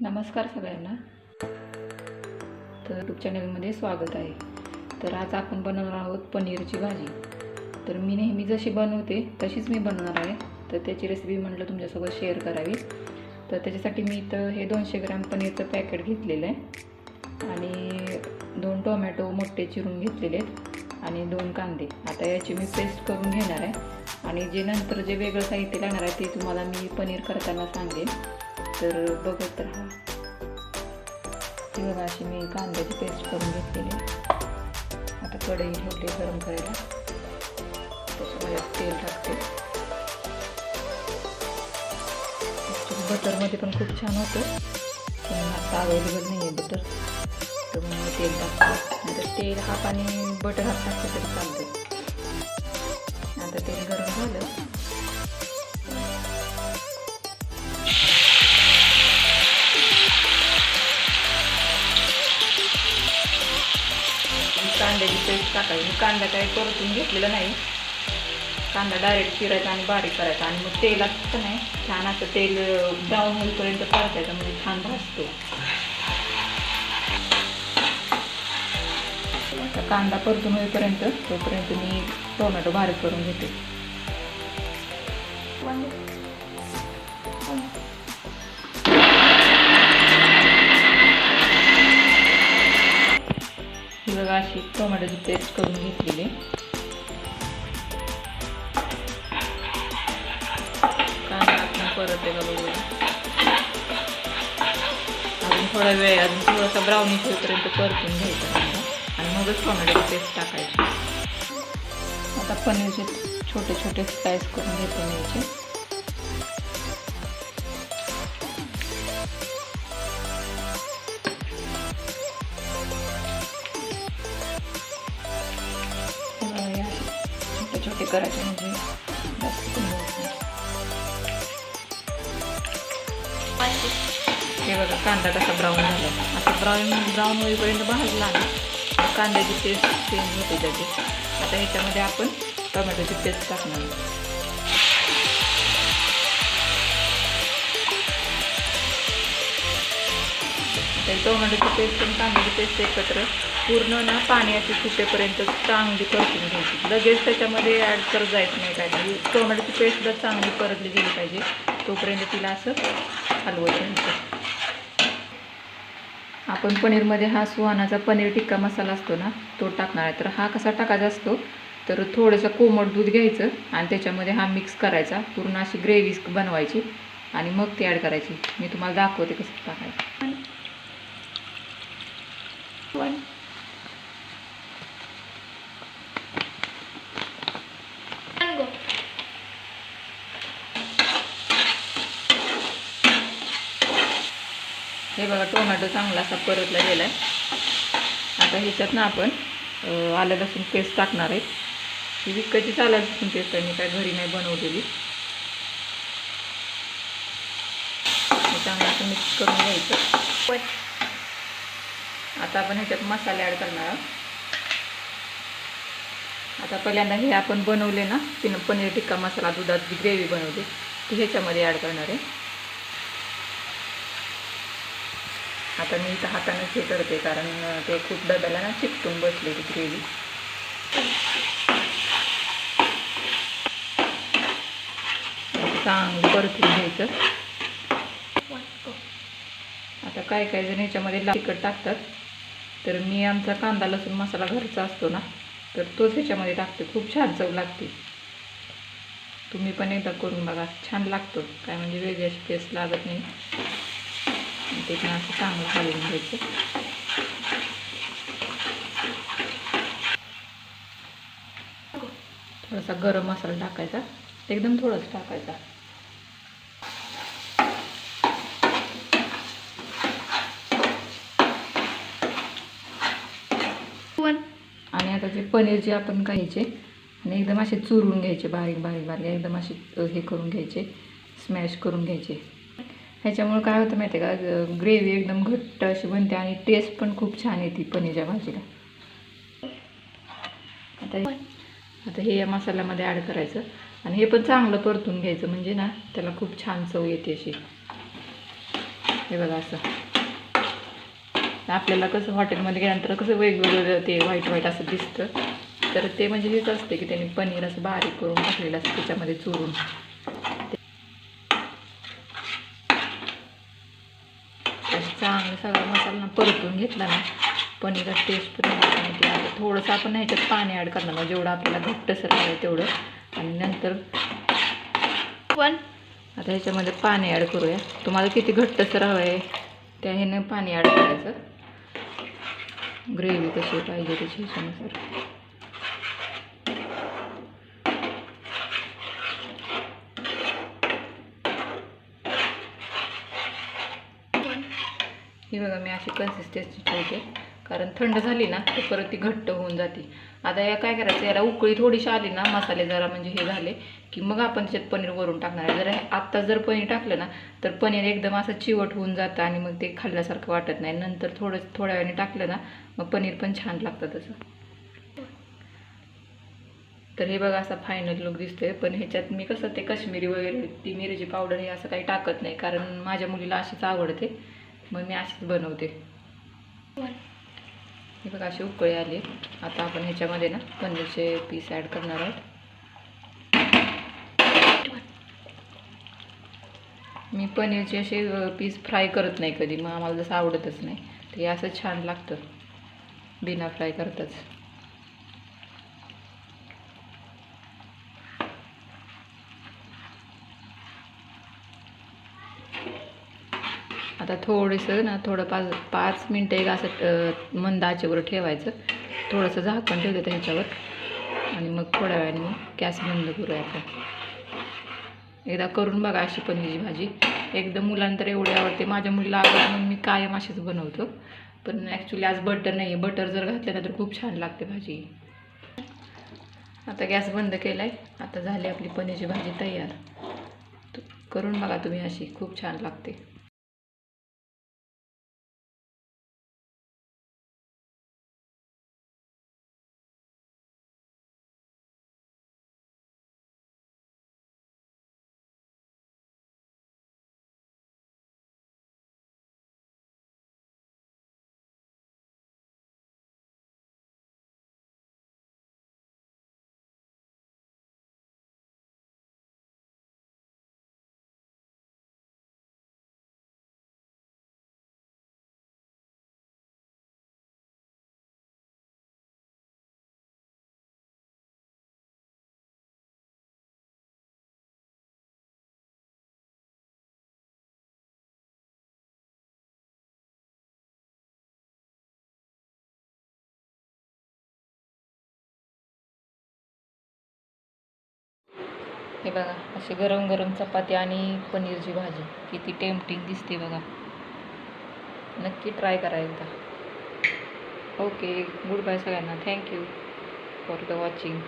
नमस्कार सगळ्यांना. तर यूट्यूब चॅनलमध्ये स्वागत आहे. तर आज आपण बनवणार आहोत पनीरची भाजी. तर मी नेहमी जशी बनवते तशीच मी बनवणार आहे. तर त्याची रेसिपी म्हटलं तुमच्यासोबत शेअर करावी. तर त्याच्यासाठी मी इथं हे दोनशे ग्रॅम पनीरचं पॅकेट घेतलेलं आहे. आणि दोन टोमॅटो मोठे चिरून घेतलेले आहेत. आणि दोन कांदे. आता याची मी पेस्ट करून घेणार आहे. आणि जे नंतर जे वेगळं साहित्य लागणार आहे ते तुम्हाला मी पनीर करताना सांगेन. तर बघत राहा. ही बघा अशी मी कांद्याची पेस्ट करून घेतलेली आता कढई ठेवली गरम करायला. त्याच्यामध्ये तेल टाकते. बटरमध्ये पण खूप छान होतं. पण आता अवेलेबल नाही आहे बटर तर मग तेल टाकते. नंतर तेल हाफ आणि बटर हाफ टाकते तरी चालते आता तेल गरम झालं. कांद्याची पेस्ट टाकायची. कांदा काही परतून घेतलेला नाही. कांदा डायरेक्ट चिरायचा आणि बारीक करायचा. आणि मग तेल असतं नाही छान असं तेल ब्राऊन होईपर्यंत परतायचं. म्हणजे छान भाजतो. आता कांदा परतून होईपर्यंत तोपर्यंत मी टोमॅटो बारीक करून घेते. ही बघा अशी टोमॅटोची पेस्ट करून घेतलेली. कांदा आपण परत आहे का बघूया. अजून थोडा वेळ अजून थोडासा ब्राउनिश होईपर्यंत परतून घ्यायचा आणि मगच टोमॅटोची पेस्ट टाकायची. आता पनीरचे छोटे छोटे स्लाइस करून घेतो मी याचे करायचं. म्हणजे हे बघा कांदा कसा ब्राऊन झाला. आता ब्राऊन ब्राऊन होईपर्यंत भाजला आणि कांद्याची टेस्ट चेंज होते त्याची. आता ह्याच्यामध्ये आपण टोमॅटोची पेस्ट टाकणार. तर टोमॅटोची पेस्ट आणि कांद्याची पेस्ट एकत्र. पूर्ण ना पाण्याची सुटेपर्यंत चांगली परतून घ्यायची. लगेच त्याच्यामध्ये ॲड करत जायचं नाही काय टोमॅटोची पेस्टसुद्धा चांगली परतली गेली पाहिजे. तोपर्यंत तिला असं हलवत राहायचं. आपण पनीरमध्ये हा सुहानाचा पनीर टिक्का मसाला असतो ना तो टाकणार आहे. तर हा कसा टाकायचा असतो? तर थोडंसं कोमट दूध घ्यायचं आणि त्याच्यामध्ये हा मिक्स करायचा. पूर्ण अशी ग्रेव्ही बनवायची आणि मग ती ॲड करायची. मी तुम्हाला दाखवते कसं टाकायचं. हे बघा टोमॅटो चांगला असा परतला गेला आहे आता ह्याच्यात ना आपण आलं लसूण पेस्ट टाकणार आहे. ही विकतची आलं लसूण पेस्ट आहे मी काय घरी नाही बनवलेली. चांगलं असं मिक्स करून घ्यायचं. आता आपण ह्याच्यात मसाले ॲड करणार आहोत. आता पहिल्यांदा हे आपण बनवले ना पिन पनीर टिक्का मसाला दुधात ग्रेव्ही बनवली ती ह्याच्यामध्ये ॲड करणार आहे. आता मी इथं हातानेच हे करते कारण ते खूप डब्याला ना चिकटून बसले ती ग्रेव्ही चांगलं परतून घ्यायचं. आता काय काय जण ह्याच्यामध्ये लाल तिखट टाकतात. तर मी आमचा कांदा लसूण मसाला घरचा असतो ना तर तोच ह्याच्यामध्ये टाकते. खूप छान चव लागते. तुम्ही पण एकदा करून बघा. छान लागतो. काय म्हणजे वेगळी अशी टेस्ट लागत नाही. ते पण असं चांगलं घालून घ्यायचं. थोडासा गरम मसाला टाकायचा. एकदम थोडंच टाकायचा. आणि पनीर जे आपण घ्यायचे आणि एकदम असे चुरून घ्यायचे बारीक बारीक बारीक एकदम असे हे करून घ्यायचे स्मॅश करून घ्यायचे. ह्याच्यामुळे काय होतं माहिती आहे का ग्रेव्ही एकदम घट्ट अशी बनते आणि टेस्ट पण खूप छान येते पनीरच्या भाजीला. आता आता हे या मसाल्यामध्ये ॲड करायचं आणि हे पण चांगलं परतून घ्यायचं म्हणजे ना त्याला खूप छान चव येते अशी. हे बघा असं. आपल्याला कसं हॉटेलमध्ये गेल्यानंतर कसं वेगवेगळं ते व्हाईट व्हाईट असं दिसतं. तर ते म्हणजे हेच असते की त्यांनी पनीर असं बारीक करून टाकलेलं असतं त्याच्यामध्ये चुरून. असं चांगलं सगळा मसाला ना परतून घेतला ना पनीर टेस्ट पण थोडंसं आपण ह्याच्यात पाणी ॲड करणार जेवढं आपल्याला घट्ट हवं आहे तेवढं. आणि नंतर पण आता ह्याच्यामध्ये पाणी ॲड करूया. तुम्हाला किती घट्टसर हवं आहे त्या ह्यानं पाणी ॲड करायचं. ग्रेव्ही कशी पाहिजे त्याच्या ह्याच्यानुसार ही बघा मी अशी कन्सिस्टन्सी ठेवते कारण थंड झाली ना तर परत ती घट्ट होऊन जाते. आता या काय करायचं याला उकळी थोडीशी आली ना मसाले जरा म्हणजे हे झाले की मग आपण त्याच्यात पनीर वरून टाकणार आहे. जर आत्ता जर पनीर टाकलं ना तर पनीर एकदम असं चिवट होऊन जातं आणि मग ते खाल्ल्यासारखं वाटत नाही. नंतर थोडं थोड्या वेळाने टाकलं ना मग पनीर पण छान लागतं तसं. तर हे बघा असा फायनल लुक दिसतोय. पण ह्याच्यात मी कसं ते कश्मीरी वगैरे ती मिरची पावडर हे असं काही टाकत नाही कारण माझ्या मुलीला अशीच आवडते. मग मी अशीच बनवते. हे बघा अशी उकळी आली. आता आपण ह्याच्यामध्ये ना पनीरचे पीस ॲड करणार आहोत. मी पनीरचे असे पीस फ्राय करत नाही कधी. मग आम्हाला जसं आवडतच नाही. ते असं छान लागतं. बिना फ्राय करताच. आता थोडंसं ना थोडं पाच पाच मिनटं एक असं अं, मंद आचेवर ठेवायचं. थोडंसं झाकण ठेवतं त्याच्यावर. आणि मग थोड्या वेळाने मग गॅस बंद करूया आपण. एकदा करून बघा अशी पनीरची भाजी. एकदम मुलांना तर एवढी आवडते. माझ्या मुलीला आवडते म्हणून मी कायम अशीच बनवतो. पण ॲक्च्युली आज बटर नाही आहे बटर जर घातलं ना तर खूप छान लागते भाजी. आता गॅस बंद केला आहे आता झाली आपली पनीरची भाजी तयार. तर करून बघा तुम्ही अशी. खूप छान लागते. हे बघा अशी गरम गरम चपाती आणि पनीरची भाजी. किती टेम्पटिंग दिसते बघा. नक्की ट्राय करा एकदा. ओके गुड बाय सगळ्यांना thank you for the watching